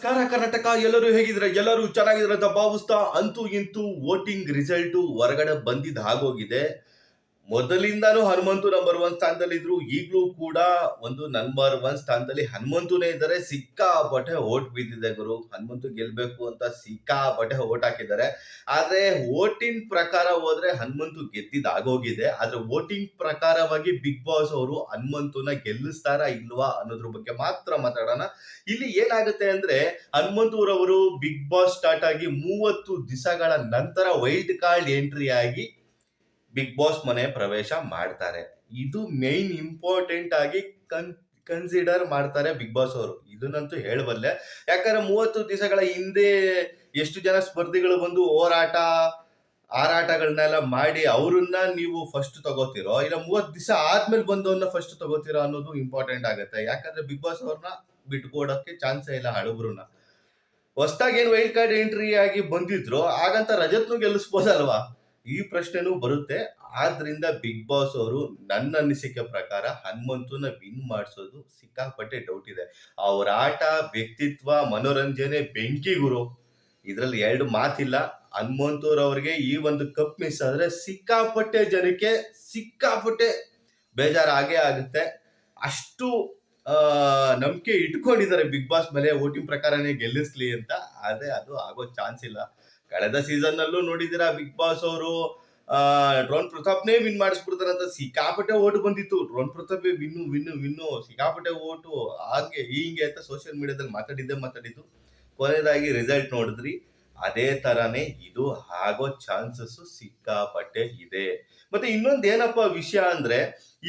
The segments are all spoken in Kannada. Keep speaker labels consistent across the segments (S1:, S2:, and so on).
S1: ನಮಸ್ಕಾರ, ಕರ್ನಾಟಕ. ಎಲ್ಲರೂ ಹೇಗಿದ್ರೆ ಎಲ್ಲರೂ ಚೆನ್ನಾಗಿದ್ರೆ ಅಂತ ಭಾವಿಸ್ತಾ ಅಂತೂ ಇಂತೂ ವೋಟಿಂಗ್ ರಿಸಲ್ಟು ಹೊರಗಡೆ ಬಂದಿದ್ದು ಆಗೋಗಿದೆ ಮೊದಲಿಂದಾನು ಹನುಮಂತು ನಂಬರ್ ಒನ್ ಸ್ಥಾನದಲ್ಲಿ ಇದ್ರು. ಈಗಲೂ ಕೂಡ ಒಂದು ನಂಬರ್ ಒನ್ ಸ್ಥಾನದಲ್ಲಿ ಹನುಮಂತುನೇ ಇದ್ದಾರೆ. ಸಿಕ್ಕಾಪಟ್ಟೆ ಓಟ್ ಬಿದ್ದಿದೆ ಗುರು. ಹನುಮಂತು ಗೆಲ್ಬೇಕು ಅಂತ ಸಿಕ್ಕಾಪಟ್ಟೆ ಓಟ್ ಹಾಕಿದ್ದಾರೆ. ಆದ್ರೆ ವೋಟಿಂಗ್ ಪ್ರಕಾರ ಹೋದ್ರೆ ಹನುಮಂತು ಗೆದ್ದಿದ್ದಾಗೋಗಿದೆ ಆದ್ರೆ ವೋಟಿಂಗ್ ಪ್ರಕಾರವಾಗಿ ಬಿಗ್ ಬಾಸ್ ಅವರು ಹನುಮಂತುನ ಗೆಲ್ಲಿಸ್ತಾರಾ ಇಲ್ವಾ ಅನ್ನೋದ್ರ ಬಗ್ಗೆ ಮಾತ್ರ ಮಾತಾಡೋಣ. ಇಲ್ಲಿ ಏನಾಗುತ್ತೆ ಅಂದ್ರೆ ಹನುಮಂತೂರವರು ಬಿಗ್ ಬಾಸ್ ಸ್ಟಾರ್ಟ್ ಆಗಿ ಮೂವತ್ತು ದಿವಸಗಳ ನಂತರ ವೈಲ್ಡ್ ಕಾರ್ಡ್ ಎಂಟ್ರಿ ಆಗಿ ಬಿಗ್ ಬಾಸ್ ಮನೆ ಪ್ರವೇಶ ಮಾಡ್ತಾರೆ. ಇದು ಮೇನ್ ಇಂಪಾರ್ಟೆಂಟ್ ಆಗಿ ಕನ್ ಕನ್ಸಿಡರ್ ಮಾಡ್ತಾರೆ ಬಿಗ್ ಬಾಸ್ ಅವರು. ಇದನ್ನಂತೂ ಹೇಳಬಲ್ಲೆ. ಯಾಕಂದ್ರೆ ಮೂವತ್ತು ದಿವಸಗಳ ಹಿಂದೆ ಎಷ್ಟು ಜನ ಸ್ಪರ್ಧಿಗಳು ಬಂದು ಹೋರಾಟ, ಹಾರಾಟಗಳನ್ನೆಲ್ಲ ಮಾಡಿ ಅವ್ರನ್ನ ನೀವು ಫಸ್ಟ್ ತಗೋತಿರೋ, ಇಲ್ಲ ಮೂವತ್ತು ದಿವಸ ಆದ್ಮೇಲೆ ಬಂದವನ್ನ ಫಸ್ಟ್ ತಗೋತಿರೋ ಅನ್ನೋದು ಇಂಪಾರ್ಟೆಂಟ್ ಆಗುತ್ತೆ. ಯಾಕಂದ್ರೆ ಬಿಗ್ ಬಾಸ್ ಅವ್ರನ್ನ ಬಿಟ್ಕೊಡೋಕೆ ಚಾನ್ಸೇ ಇಲ್ಲ ಹಳಬ್ರನ್ನ. ಹೊಸ್ದಾಗಿ ಏನು ವೈಲ್ಡ್ ಕಾರ್ಡ್ ಎಂಟ್ರಿ ಆಗಿ ಬಂದಿದ್ರು, ಹಾಗಂತ ರಜತ್ನು ಗೆಲ್ಲಿಸ್ಬೋದಲ್ವಾ? ಈ ಪ್ರಶ್ನೆನೂ ಬರುತ್ತೆ. ಆದ್ರಿಂದ ಬಿಗ್ ಬಾಸ್ ಅವರು ನನ್ನ ಅನಿಸಿಕೆ ಪ್ರಕಾರ ಹನುಮಂತನ ವಿನ್ ಮಾಡಿಸೋದು ಸಿಕ್ಕಾಪಟ್ಟೆ ಡೌಟ್ ಇದೆ. ಅವ್ರ ಆಟ, ವ್ಯಕ್ತಿತ್ವ, ಮನೋರಂಜನೆ, ಬೆಂಕಿ ಗುರು. ಇದ್ರಲ್ಲಿ ಎರಡು ಮಾತಿಲ್ಲ. ಹನುಮಂತೂರವ್ರಿಗೆ ಈ ಒಂದು ಕಪ್ ಮಿಸ್ ಆದ್ರೆ ಸಿಕ್ಕಾಪಟ್ಟೆ ಜನಕ್ಕೆ ಸಿಕ್ಕಾಪಟ್ಟೆ ಬೇಜಾರು ಆಗೇ ಆಗುತ್ತೆ. ಅಷ್ಟು ನಂಬಿಕೆ ಇಟ್ಕೊಂಡಿದ್ದಾರೆ ಬಿಗ್ ಬಾಸ್ ಮೇಲೆ ವೋಟಿಂಗ್ ಪ್ರಕಾರನೇ ಗೆಲ್ಲಿಸ್ಲಿ ಅಂತ. ಆದರೆ ಅದು ಆಗೋ ಚಾನ್ಸ್ ಇಲ್ಲ. ಕಳೆದ ಸೀಸನ್ ಅಲ್ಲೂ ನೋಡಿದಿರಾ ಬಿಗ್ ಬಾಸ್ ಅವರು ಡ್ರೋನ್ ಪ್ರತಾಪ್ನೇ ವಿನ್ ಮಾಡಿಸ್ಬಿಡ್ತಾರೆ ಅಂತ ಸಿಕ್ಕಾಪಟ್ಟೆ ಓಟ್ ಬಂದಿತ್ತು. Drone Pratap win win win ಸಿಕ್ಕಾಪಟ್ಟೆ ಓಟು, ಹಾಗೆ ಹಿಂಗೆ ಅಂತ ಸೋಷಿಯಲ್ ಮೀಡಿಯಾದಲ್ಲಿ ಮಾತಾಡಿದ್ದೆ ಮಾತಾಡಿದ್ದು. ಕೊನೆಯದಾಗಿ ರಿಸಲ್ಟ್ ನೋಡಿದ್ರಿ. ಅದೇ ತರಾನೇ ಇದು ಆಗೋ ಚಾನ್ಸಸ್ ಸಿಕ್ಕಾಪಟ್ಟೆ ಇದೆ. ಮತ್ತೆ ಇನ್ನೊಂದು ಏನಪ್ಪ ವಿಷಯ ಅಂದ್ರೆ,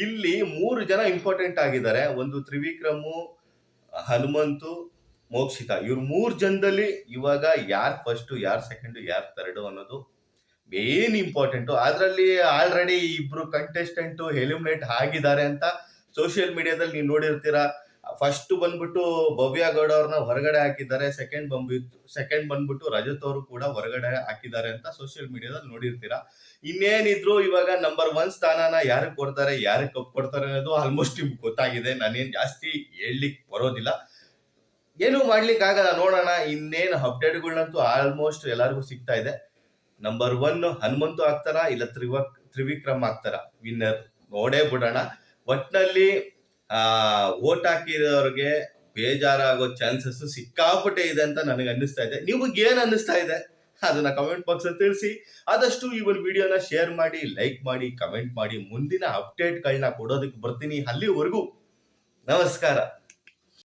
S1: ಇಲ್ಲಿ ಮೂರು ಜನ ಇಂಪಾರ್ಟೆಂಟ್ ಆಗಿದ್ದಾರೆ. ಒಂದು ತ್ರಿವಿಕ್ರಮು, ಹನುಮಂತು ಮೋಕ್ಷಿತ. ಇವ್ರು ಮೂರು ಜನದಲ್ಲಿ ಇವಾಗ ಯಾರು ಫಸ್ಟ್ ಯಾರು ಸೆಕೆಂಡ್ ಯಾರು ಥರ್ಡ್ ಅನ್ನೋದು ಏನು ಇಂಪಾರ್ಟೆಂಟು ಅದರಲ್ಲಿ ಆಲ್ರೆಡಿ ಇಬ್ರು ಕಂಟೆಸ್ಟೆಂಟ್ ಎಲಿಮಿನೇಟ್ ಆಗಿದ್ದಾರೆ ಅಂತ ಸೋಷಿಯಲ್ ಮೀಡಿಯಾದಲ್ಲಿ ನೀವು ನೋಡಿರ್ತೀರಾ. ಫಸ್ಟ್ ಬಂದ್ಬಿಟ್ಟು ಭವ್ಯ ಗೌಡ ಅವ್ರನ್ನ ಹೊರಗಡೆ ಹಾಕಿದ್ದಾರೆ. ಸೆಕೆಂಡ್ ಬಂದ್ಬಿಟ್ಟು ಸೆಕೆಂಡ್ ಬಂದ್ಬಿಟ್ಟು ರಜತ್ ಅವರು ಕೂಡ ಹೊರಗಡೆ ಹಾಕಿದ್ದಾರೆ ಅಂತ ಸೋಷಿಯಲ್ ಮೀಡಿಯಾದಲ್ಲಿ ನೋಡಿರ್ತೀರಾ. ಇನ್ನೇನಿದ್ರು ಇವಾಗ ನಂಬರ್ ಒನ್ ಸ್ಥಾನನ ಯಾರಿಗೆ ಕೊಡ್ತಾರೆ, ಯಾರಿಗೆ ಕಪ್ ಕೊಡ್ತಾರೆ ಅನ್ನೋದು ಆಲ್ಮೋಸ್ಟ್ ನಿಮ್ಗೆ ಗೊತ್ತಾಗಿದೆ. ನಾನೇನು ಜಾಸ್ತಿ ಹೇಳಲಿಕ್ಕೆ ಬರೋದಿಲ್ಲ. ಏನು ಮಾಡ್ಲಿಕ್ಕೆ ಆಗಲ್ಲ ನೋಡೋಣ. ಇನ್ನೇನು ಅಪ್ಡೇಟ್ಗಳನ್ನಂತೂ ಆಲ್ಮೋಸ್ಟ್ ಎಲ್ಲರಿಗೂ ಸಿಗ್ತಾ ಇದೆ. ನಂಬರ್ ಒನ್ ಹನುಮಂತು ಆಗ್ತಾರ? ಇಲ್ಲ ತ್ರಿವ, ತ್ರಿವಿಕ್ರಮ್ ಆಗ್ತಾರ? ವಿನ್ನರ್ ನೋಡೇ ಬಿಡೋಣ. ಒಟ್ನಲ್ಲಿ, ಆ ಓಟ್ ಹಾಕಿರೋರಿಗೆ ಬೇಜಾರಾಗೋ ಚಾನ್ಸಸ್ ಸಿಕ್ಕಾಪಟ್ಟೆ ಇದೆ ಅಂತ ನನಗೆ ಅನ್ನಿಸ್ತಾ ಇದೆ. ನಿಮಗೆ ಏನ್ ಅನ್ನಿಸ್ತಾ ಇದೆ? ಅದನ್ನ ಕಮೆಂಟ್ ಬಾಕ್ಸ್ ಅಲ್ಲಿ ತಿಳಿಸಿ. ಆದಷ್ಟು ಈ ವಿಡಿಯೋನ ಶೇರ್ ಮಾಡಿ ಲೈಕ್ ಮಾಡಿ ಕಮೆಂಟ್ ಮಾಡಿ. ಮುಂದಿನ ಅಪ್ಡೇಟ್ಗಳನ್ನ ಕೊಡೋದಕ್ಕೆ ಬರ್ತೀನಿ. ಅಲ್ಲಿವರೆಗೂ ನಮಸ್ಕಾರ.